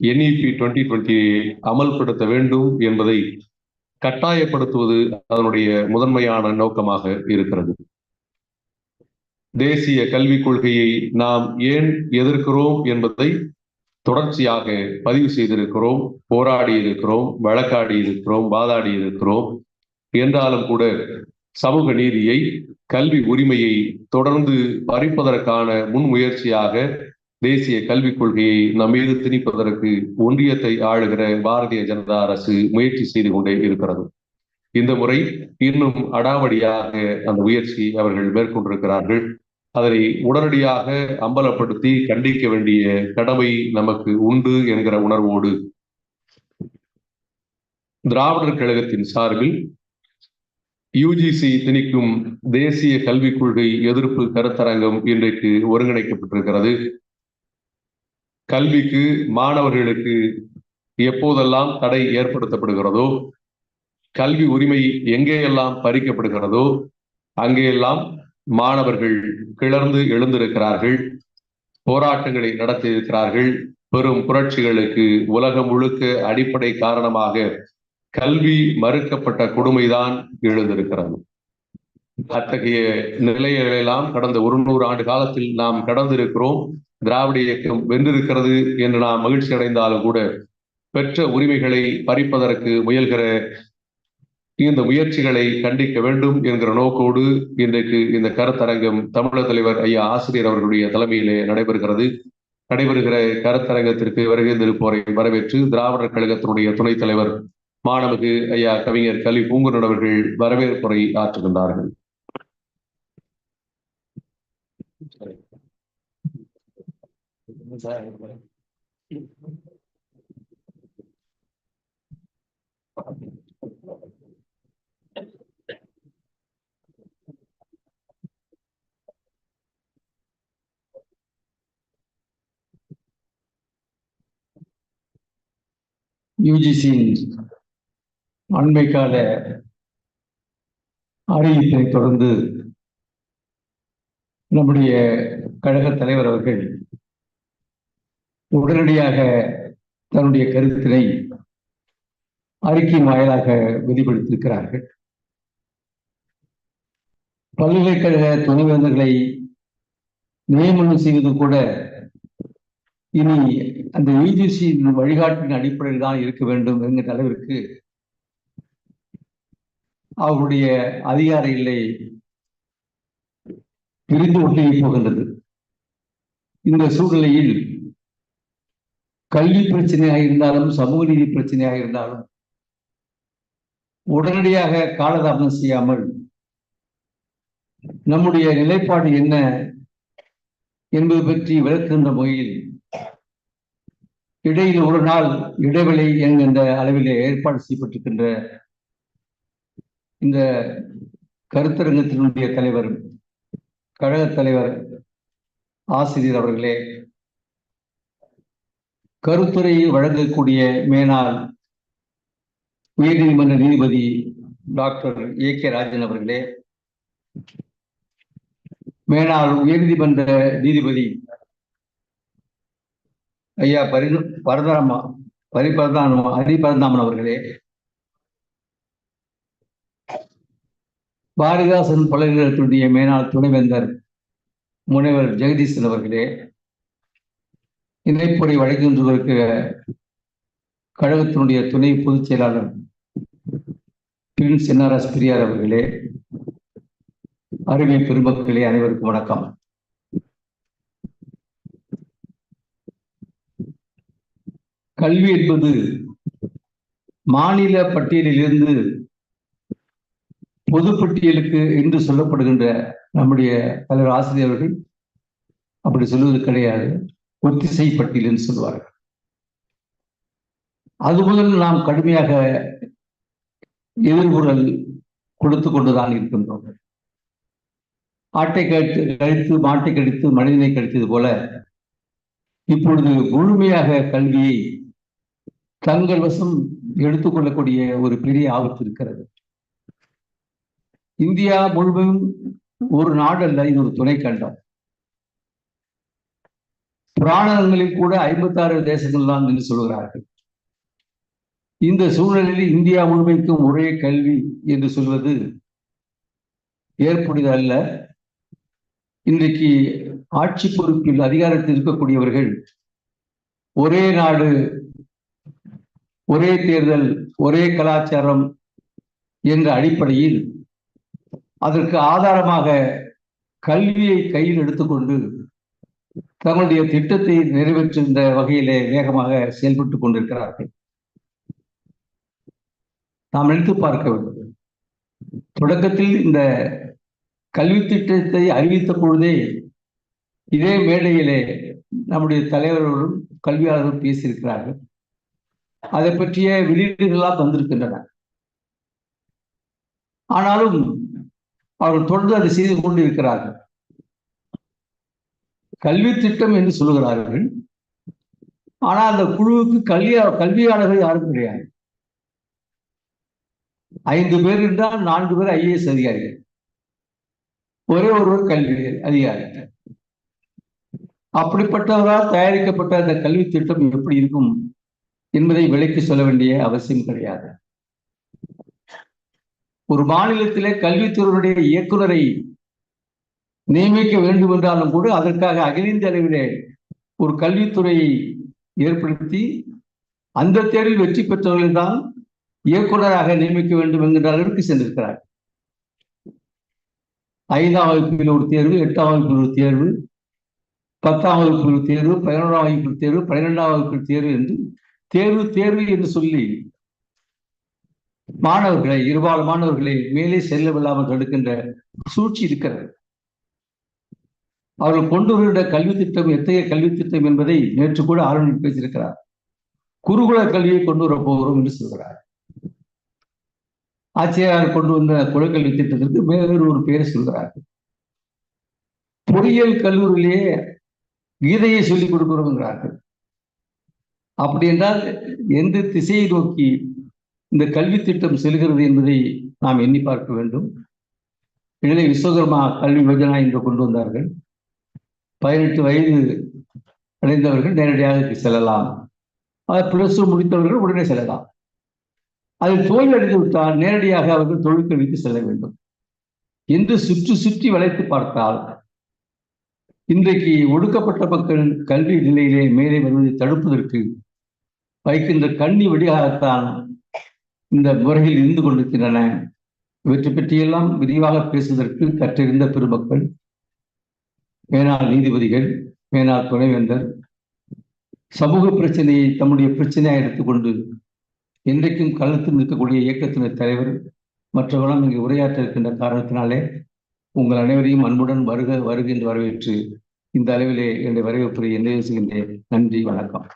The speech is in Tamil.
என்இபி டுவெண்ட்டி டுவெண்ட்டி அமல்படுத்த வேண்டும் என்பதை கட்டாயப்படுத்துவது அதனுடைய முதன்மையான நோக்கமாக இருக்கிறது. தேசிய கல்விக் கொள்கையை நாம் ஏன் எதிர்க்கிறோம் என்பதை தொடர்ச்சியாக பதிவு செய்திருக்கிறோம் போராடி இருக்கிறோம் வழக்காடி இருக்கிறோம் வாதாடி இருக்கிறோம் என்றாலும் கூட சமூக நீதியை கல்வி உரிமையை தொடர்ந்து பறிப்பதற்கான முன்முயற்சியாக தேசிய கல்விக் கொள்கையை நம் மீது திணிப்பதற்கு ஒன்றியத்தை ஆளுகிற பாரதிய ஜனதா அரசு முயற்சி செய்து கொண்டே இருக்கிறது. இந்த முறை இன்னும் அடாவடியாக அந்த முயற்சி அவர்கள் மேற்கொண்டிருக்கிறார்கள். அதனை உடனடியாக அம்பலப்படுத்தி கண்டிக்க வேண்டிய கடமை நமக்கு உண்டு என்கிற உணர்வோடு திராவிடர் கழகத்தின் சார்பில் யுஜிசி திணிக்கும் தேசிய கல்விக் கொள்கை எதிர்ப்பு கருத்தரங்கம் இன்றைக்கு ஒருங்கிணைக்கப்பட்டிருக்கிறது. கல்விக்கு மாணவர்களுக்கு எப்போதெல்லாம் தடை ஏற்படுத்தப்படுகிறதோ கல்வி உரிமை எங்கேயெல்லாம் பறிக்கப்படுகிறதோ அங்கேயெல்லாம் மாணவர்கள் கிளர்ந்து எழுந்திருக்கிறார்கள் போராட்டங்களை நடத்தியிருக்கிறார்கள். பெரும் புரட்சிகளுக்கு உலகம் முழுக்க அடிப்படை காரணமாக கல்வி மறுக்கப்பட்ட கொடுமைதான் எழுந்திருக்கிறது. அத்தகைய நிலைகளெல்லாம் கடந்த ஒரு நூறு ஆண்டு காலத்தில் நாம் கடந்திருக்கிறோம். திராவிட இயக்கம் வென்றிருக்கிறது என்று நாம் மகிழ்ச்சி அடைந்தாலும் கூட பெற்ற உரிமைகளை பறிப்பதற்கு முயல்கிற இந்த முயற்சிகளை கண்டிக்க வேண்டும் என்கிற நோக்கோடு இன்றைக்கு இந்த கருத்தரங்கம் தமிழக தலைவர் ஐயா ஆசிரியர் அவர்களுடைய தலைமையிலே நடைபெறுகிறது. நடைபெறுகிற கருத்தரங்கத்திற்கு வருகை திருப்போரை வரவேற்று திராவிடர் கழகத்தினுடைய துணைத் தலைவர் மாணவகு ஐயா கவிஞர் கலி பூங்குரன் அவர்கள் வரவேற்புரை ஆற்றுகின்றார்கள். யூஜிசியின் அண்மைக்கால அறிவிப்பை தொடர்ந்து நம்முடைய கழக தலைவர் அவர்கள் உடனடியாக தன்னுடைய கருத்தினை அறிக்கை வாயிலாக வெளிப்படுத்தியிருக்கிறார்கள். பல்கலைக்கழக துணைவேந்தர்களை நியமனம் செய்வது கூட இனி அந்த யூஜிசியின் வழிகாட்டின் அடிப்படையில் தான் இருக்க வேண்டும் என்கிற அளவிற்கு அவருடைய அதிகார இல்லை பிரிந்து ஒட்டியே போகின்றது. இந்த சூழ்நிலையில் கல்வி பிரச்சனையாக இருந்தாலும் சமூக நீதி பிரச்சனையாக இருந்தாலும் உடனடியாக காலதாமதம் செய்யாமல் நம்முடைய நிலைப்பாடு என்ன என்பது பற்றி விளக்குகின்ற மொழியில் இடையில் ஒரு நாள் இடைவெளி என்கின்ற அளவிலே ஏற்பாடு செய்யப்பட்டிருக்கின்ற இந்த கருத்தரங்கத்தினுடைய தலைவர் கழக தலைவர் ஆசிரியர் அவர்களே கருத்துரையை வழங்கக்கூடிய மேனாள் உயர்நீதிமன்ற நீதிபதி டாக்டர் ஏ கே ராஜன் அவர்களே மேனால் உயர்நீதிமன்ற நீதிபதி ஐயா பரி பரதராமா பரிபரதானம் ஹரிபரதாமன் அவர்களே பாரதிதாசன் பல்கலைக்கழகத்தினுடைய மேனாள் துணைவேந்தர் முனைவர் ஜெகதீசன் அவர்களே இணைப்புரை வழங்குகின்றவருக்கு கழகத்தினுடைய துணை பொதுச் செயலாளர் பிரின்ஸ் என்ஆர்எஸ் பெரியார் அவர்களே அருமை பெருமக்களே அனைவருக்கும் வணக்கம். கல்வி என்பது மாநில பட்டியலிலிருந்து பொது பட்டியலுக்கு என்று சொல்லப்படுகின்ற நம்முடைய தலைவர் ஆசிரியர்கள் அப்படி சொல்வது கிடையாது. ஒத்திசை பட்டியல் என்று சொல்வார்கள். அது முதல் நாம் கடுமையாக எதிர்குரல் கொடுத்து கொண்டுதான் இருக்கின்றோம். ஆட்டை கழித்து கழித்து மாட்டை கழித்து மனிதனை கழித்தது போல இப்பொழுது முழுமையாக கல்வியை தங்கள் வசம் எடுத்துக்கொள்ளக்கூடிய ஒரு பெரிய ஆபத்து இருக்கிறது. இந்தியா முழுவதும் ஒரு நாடு அல்ல இது ஒரு துணை கண்டம் பிராணங்களில் கூட ஐம்பத்தாறு தேசங்கள் தான் என்று சொல்கிறார்கள். இந்த சூழலில் இந்தியா முழுமைக்கும் ஒரே கல்வி என்று சொல்வது ஏற்புடையது அல்ல. இன்றைக்கு ஆட்சி பொறுப்பில் அதிகாரத்தில் இருக்கக்கூடியவர்கள் ஒரே நாடு ஒரே தேர்தல் ஒரே கலாச்சாரம் என்ற அடிப்படையில் அதற்கு ஆதாரமாக கல்வியை கையில் எடுத்துக்கொண்டு தங்களுடைய திட்டத்தை நிறைவேற்றுகின்ற வகையிலே வேகமாக செயல்பட்டு கொண்டிருக்கிறார்கள். நாம் எடுத்து பார்க்க வேண்டும். தொடக்கத்தில் இந்த கல்வி திட்டத்தை அறிவித்த பொழுதே இதே மேடையிலே நம்முடைய தலைவர்களும் கல்வியாளர்களும் பேசியிருக்கிறார்கள். அதை பற்றிய வெளியீடுகளாக வந்திருக்கின்றன ஆனாலும் அவர்கள் தொடர்ந்து அதை செய்து கொண்டு இருக்கிறார்கள் கல்வி திட்டம் என்று சொல்லுகிறார்கள். ஆனால் அந்த குழுவுக்கு கல்வி கல்வியாளர்கள் யாரும் கிடையாது. ஐந்து பேர் என்றால் நான்கு பேர் ஐஏஎஸ் அதிகாரிகள். ஒரே ஒருவர் கல்வி அதிகாரி. அப்படிப்பட்டவரால் தயாரிக்கப்பட்ட அந்த கல்வி திட்டம் எப்படி இருக்கும் என்பதை விலைக்கு சொல்ல வேண்டிய அவசியம் கிடையாது. ஒரு மாநிலத்திலே கல்வித்துறையுடைய இயக்குநரை நியமிக்க வேண்டும் என்றாலும் கூட அதற்காக அகில இந்திய அளவிலே ஒரு கல்வித்துறையை ஏற்படுத்தி அந்த தேர்வில் வெற்றி பெற்றவர்கள் தான் இயக்குநராக நியமிக்க வேண்டும் என்கின்ற அளவிற்கு சென்றிருக்கிறார். ஐந்தாம் வகுப்பில் ஒரு தேர்வு எட்டாம் வகுப்பில் ஒரு தேர்வு பத்தாம் வகுப்பில் ஒரு தேர்வு பதினோராம் வகுப்பில் தேர்வு பன்னிரெண்டாம் வகுப்பில் தேர்வு என்று தேர்வு தேர்வு என்று சொல்லி மாணவர்களை இருபால் மாணவர்களை மேலே செல்லவில்லாமல் தடுக்கின்ற சூழ்ச்சி இருக்கிறது. அவர்கள் கொண்டு வருகின்ற கல்வி திட்டம் எத்தகைய கல்வி திட்டம் என்பதை நேற்று கூட ஆளுநர் பேசியிருக்கிறார். குருகுல கல்வியை கொண்டு வர போகிறோம் என்று சொல்கிறார். ஆட்சியாளர் கொண்டு வந்த குலக்கல்வி திட்டத்திற்கு வேறு ஒரு பெயரை சொல்கிறார். பொறியியல் கல்லூரியிலேயே கீதையை சொல்லிக் கொடுக்கிறோங்கிறார்கள் அப்படி என்றால் எந்த திசையை நோக்கி இந்த கல்வி திட்டம் செல்கிறது என்பதை நாம் எண்ணி பார்க்க வேண்டும். இதிலே விஸ்வகர்மா கல்வி யோஜனா என்று கொண்டு வந்தார்கள். பதினெட்டு வயது அடைந்தவர்கள் நேரடியாக செல்லலாம். பிளஸ் டூ முடித்தவர்கள் உடனே செல்லலாம். அதில் தோல்வி அடைந்து விட்டால் நேரடியாக அவர்கள் தொழிற்கல்விக்கு செல்ல வேண்டும். என்று சுற்றி சுற்றி வளைத்து பார்த்தால் இன்றைக்கு ஒடுக்கப்பட்ட மக்கள் கல்வி நிலையிலே மேலே வருவதை தடுப்பதற்கு வைக்கின்ற கண்ணி வழியாகத்தான் இந்த முறையில் இருந்து கொண்டிருக்கின்றன. இவற்றை பற்றியெல்லாம் விரிவாக பேசுவதற்கு கற்றிருந்த பெருமக்கள் மேனாள் நீதிபதிகள் மேனாள் துணைவேந்தர் சமூக பிரச்சனையை தம்முடைய பிரச்சனையாக எடுத்துக்கொண்டு இன்றைக்கும் களத்தில் நிற்கக்கூடிய இயக்கத்தினர் தலைவர் மற்றவர்களும் இங்கு உரையாற்ற இருக்கின்ற காரணத்தினாலே உங்கள் அனைவரையும் அன்புடன் வருக வருக என்று வரவேற்று இந்த அளவிலே என்னுடைய வரவேற்புரை என்ன செய்கின்றேன். நன்றி வணக்கம்.